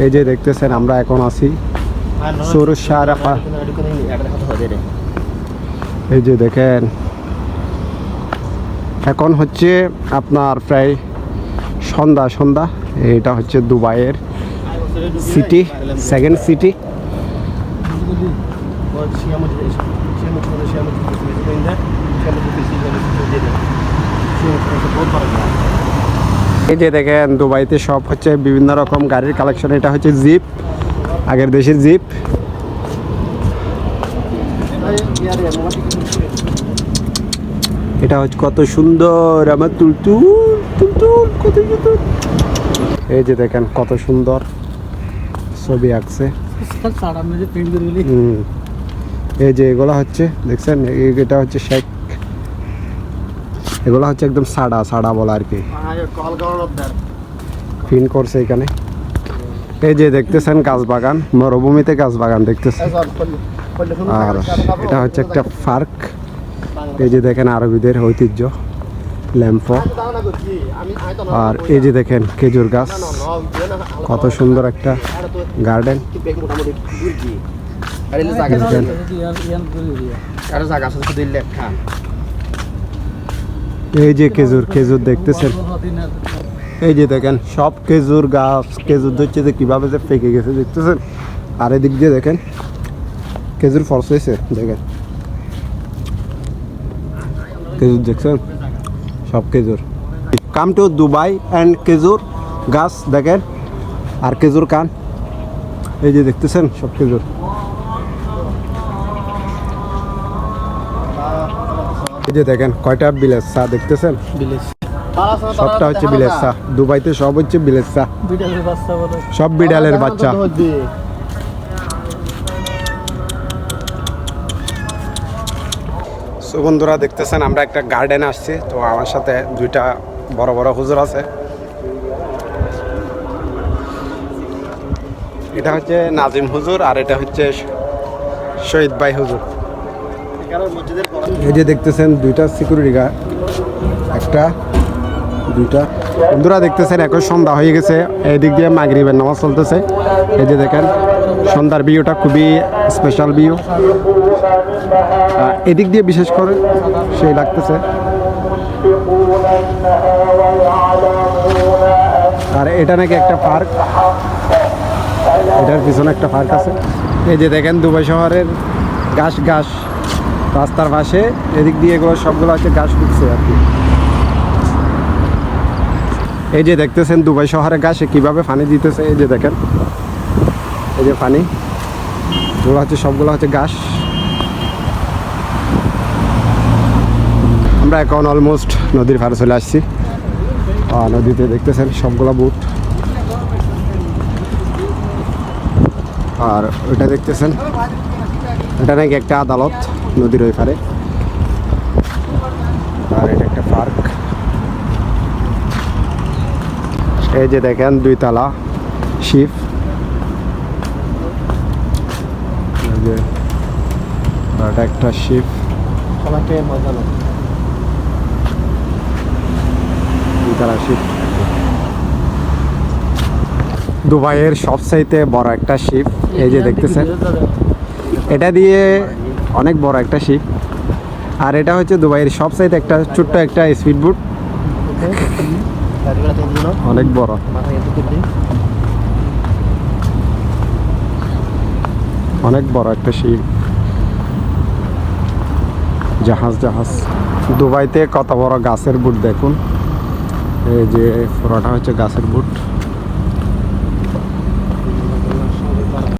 এই যে দেখতেছেন আমরা এখন আছি এই যে দেখেন এখন হচ্ছে আপনার প্রায় সন্ধ্যা সন্ধ্যা এটা হচ্ছে দুবাইয়ের সিটি সেকেন্ড সিটি এই যে দেখেন দুবাইতে সব হচ্ছে বিভিন্ন রকম গাড়ির কালেকশন এটা হচ্ছে জিপ আগের দেশের জিপ এটা হচ্ছে কত সুন্দর আমার তুলতুল তুলতুল কত সুন্দর। এই যে দেখেন কত সুন্দর ছবি আঁকছে। এই যে এগুলো হচ্ছে দেখছেন? এটা হচ্ছে শেখ এগুলো হচ্ছে একদম সাড়া সাড়া বলা আর কি। ফিন করছে এখানে। এই যে দেখতেছেন গাছ বাগান, মরুভূমিতে গাছ বাগান দেখতেছেন। আর এটা হচ্ছে একটা পার্ক। এই যে দেখেন আরবিদের ঐতিহ্য, ল্যাম্প। আর এই যে দেখেন খেজুর গাছ, কত সুন্দর একটা গার্ডেন। এই যে খেজুর খেজুর দেখতেছেন? এই যে দেখেন, সব খেজুর গাছ, খেজুর ধরছে যে কীভাবে যে পেকে গেছে, দেখতেছেন? আর এদিক দিয়ে দেখেন, খেজুর ফলস হয়েছে, দেখেন। খেজুর দেখছেন? সব খেজুর। কাম টু দুবাই অ্যান্ড খেজুর গাছ, দেখেন। আর খেজুর কান। এই যে দেখতেছেন, সব খেজুর। এই যে দেখেন কয়টা বিলেজ চা দেখতেছেন? সবটা হচ্ছে বিলেজ চা। দুবাইতে সব হচ্ছে বিলেজ চা। সব বিড়ালের বাচ্চা। সো বন্ধুরা দেখতেছেন আমরা একটা গার্ডেন আসছি। তো আমার সাথে দুইটা বড় বড় হুজুর আছে। এটা হচ্ছে নাজিম হুজুর আর এটা হচ্ছে শহীদ ভাই হুজুর। এই যে দেখতেছেন দুইটা সিকিউরিটি গার্ড একটা, দুইটা। বন্ধুরা দেখতেছেন এখন সন্ধ্যা হয়ে গেছে, এদিক দিয়ে মাগরিবের নামাজ চলতেছে। এই যে দেখেন, সন্ধ্যার ভিউটা খুবই স্পেশাল ভিউ এদিক দিয়ে বিশেষ করে সেই লাগতেছে। আর এটা নাকি একটা পার্ক এটার পিছনে একটা পার্ক আছে। এই যে দেখেন, দুবাই শহরের ঘাস ঘাস। রাস্তার পাশে, এদিক দিয়ে এগুলো সবগুলো হচ্ছে গাছ উঠছে আর কি। এই যে দেখতেছেন দুবাই শহরে ঘাসে কীভাবে পানি দিতেছে, এই যে দেখেন। এই যে পানি, এগুলো হচ্ছে সবগুলো হচ্ছে গাছ আমরা এখন অলমোস্ট নদীর পাড়ে চলে আসছি। নদীতে দেখতেছেন সবগুলো বুট। আর ওইটা দেখতেছেন, এটা নাকি একটা আদালত। নদীর ওই পারে। আর এটা একটা পার্ক। এই যে দেখেন দুই তালা শিপ এটা একটা শিপ দুই তালা শিপ দুবাইয়ের সবচাইতে বড় একটা শিপ এই যে দেখতেছেন। এটা দিয়ে অনেক বড় একটা শিপ। আর এটা হচ্ছে দুবাইয়ের সব সাইড একটা ছোট্ট একটা স্পিড বোট অনেক বড়। অনেক বড় একটা শিপ। জাহাজ জাহাজ। দুবাইতে কত বড় গাছের বুট দেখুন। এই যে পুরোটা হচ্ছে গাছের বুট